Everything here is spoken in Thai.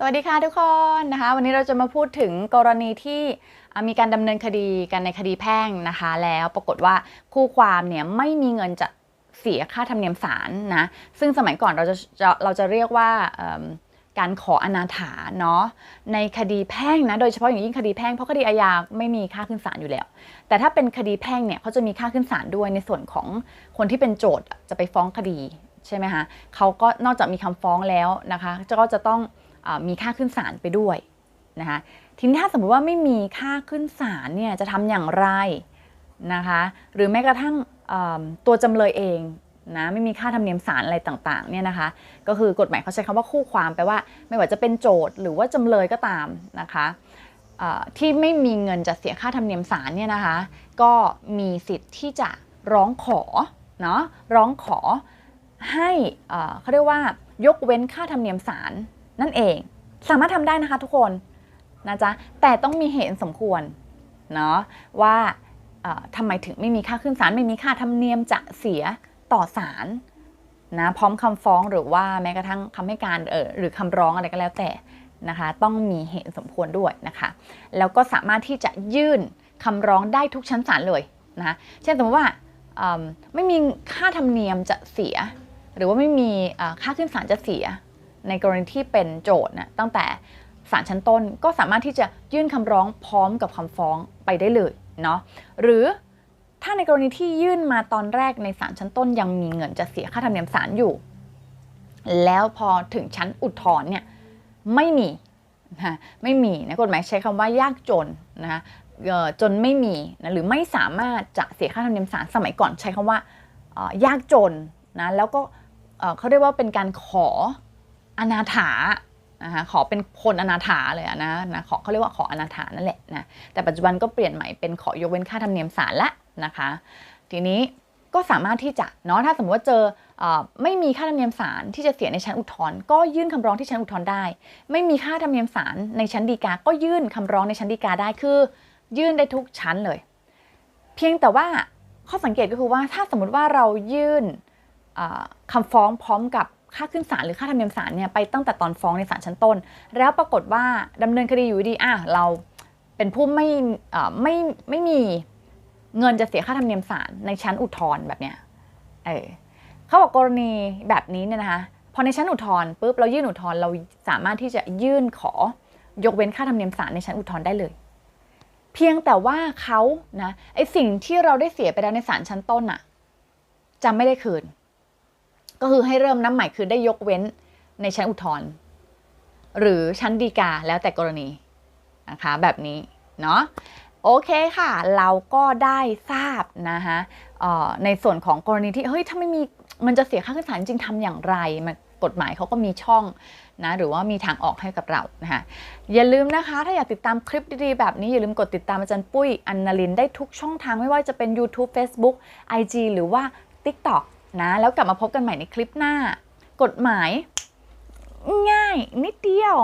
สวัสดีค่ะทุกคนนะคะ วันนี้เราจะมาพูดถึงกรณีที่มีการดำเนินคดีกันในคดีแพ่งนะคะ แล้วปรากฏว่าคู่ความเนี่ยไม่มีเงินจะเสียค่าธรรมเนียมศาลนะซึ่งสมัยก่อนเราจะจะเราจะเรียกว่าการขออนาถาเนาะในคดีแพ่งนะโดยเฉพาะอย่างยิ่งคดีแพ่งเพราะคดีอาญาไม่มีค่าขึ้นศาลอยู่แล้ว แต่ถ้าเป็นคดีแพ่งเนี่ยเขาจะมีค่าขึ้นศาลด้วยในส่วนของคนที่เป็นโจทย์จะไปฟ้องคดีใช่ไหมคะเขาก็นอกจากมีคำฟ้องแล้วนะคะก็จะต้อง มีค่าขึ้นศาลไปด้วยนะคะทีนี้ถ้าสมมติว่าไม่มีค่าขึ้นศาลเนี่ยจะทำอย่างไรนะคะหรือแม้กระทั่งตัวจำเลยเองนะไม่มีค่าธรรมเนียมศาลอะไรต่างๆเนี่ยนะคะก็คือกฎหมายเขาใช้คำว่าคู่ความแปลว่าไม่ว่าจะเป็นโจทย์หรือว่าจำเลยก็ตามนะคะที่ไม่มีเงินจะเสียค่าธรรมเนียมศาลเนี่ยนะคะก็มีสิทธิ์ที่จะร้องขอเนาะร้องขอให้เขาเรียกว่ายกเว้นค่าธรรมเนียมศาล นั่นเอง สามารถทำได้นะคะทุกคนนะจ๊ะแต่ต้องมีเหตุสมควรเนาะว่าเอ่อทำไมถึงไม่มีค่าขึ้นศาลไม่มีค่าธรรมเนียมจะเสียต่อศาลนะพร้อมคำฟ้องหรือว่าแม้กระทั่งคำให้การเออหรือคำร้องอะไรก็แล้วแต่นะคะต้องมีเหตุสมควรด้วยนะคะแล้วก็สามารถที่จะยื่นคำร้องได้ทุกชั้นศาลเลยนะคะเช่นสมมติว่าไม่มีค่าธรรมเนียมจะเสีย หรือว่าไม่มีค่าขึ้นศาลจะเสีย ในกรณีที่เป็นโจทย์นะตั้งแต่ศาลชั้นต้นก็สามารถที่จะยื่นคำร้องพร้อมกับคำฟ้องไปได้เลยเนาะหรือถ้าในกรณีที่ยื่นมาตอนแรกในศาลชั้นต้น ยังมีเงินจะเสียค่าธรรมเนียมศาลอยู่ แล้วพอถึงชั้นอุทธรณ์เนี่ยไม่มีนะไม่มีนะกฎหมายใช้คำว่ายากจนนะคะเออจนไม่มีนะหรือไม่สามารถจะเสียค่าธรรมเนียมศาลสมัยก่อนใช้คำว่ายากจนนะแล้วก็เขาเรียกว่าเป็นการขอ อนาถานะคะขอเป็นคนอนาถาเลยนะนะขอเขาเรียกว่าขออนาถานั่นแหละนะแต่ปัจจุบันก็เปลี่ยนใหม่เป็นขอยกเว้นค่าธรรมเนียมศาลละนะคะ ทีนี้ก็สามารถที่จะเนาะถ้าสมมติว่าเจอไม่มีค่าธรรมเนียมศาลที่จะเสียในชั้นอุทธรณ์ก็ยื่นคำร้องที่ชั้นอุทธรณ์ได้ ไม่มีค่าธรรมเนียมศาลในชั้นฎีกา ก็ยื่นคำร้องในชั้นฎีกาได้คือ ยื่นได้ทุกชั้นเลย เพียงแต่ว่าข้อสังเกตก็คือว่าถ้าสมมติว่าเรายื่นคำฟ้องพร้อมกับ ค่าขึ้นศาลหรือค่าธรรมเนียมศาลเนี่ยไปตั้งแต่ตอนฟ้องในศาลชั้นต้น แล้วปรากฏว่าดำเนินคดีอยู่ดีอะเราเป็นผู้ไม่ไม่ไม่มีเงินจะเสียค่าธรรมเนียมศาลในชั้นอุทธรณ์แบบเนี้ยเออเขาบอกกรณีแบบนี้เนี่ยนะคะพอในชั้นอุทธรณ์ปุ๊บเรายื่นอุทธรณ์เราสามารถที่จะยื่นขอยกเว้นค่าธรรมเนียมศาลในชั้นอุทธรณ์ได้เลย เพียงแต่ว่าเขานะไอสิ่งที่เราได้เสียไปแล้วในศาลชั้นต้นอะจะไม่ได้คืน ก็คือให้เริ่มน้ำใหม่คือได้ยกเว้นในชั้นอุทธรณ์หรือชั้นฎีกาแล้วแต่กรณีนะคะแบบนี้เนาะโอเคค่ะ เราก็ได้ทราบนะคะในส่วนของกรณีที่เฮ้ยถ้าไม่มีมันจะเสียค่าขึ้นศาลจริงทำอย่างไรมันกฎหมายเขาก็มีช่องนะหรือว่ามีทางออกให้กับเรานะคะอย่าลืมนะคะ ถ้าอยากติดตามคลิปดีๆ แบบนี้ อย่าลืมกดติดตามอาจารย์ปุ้ยอันนาลินได้ทุกช่องทางไม่ว่าจะเป็น YouTube Facebook IG หรือว่า TikTok นะแล้วกลับมาพบกันใหม่ในคลิปหน้า กฎหมาย ง่ายนิดเดียว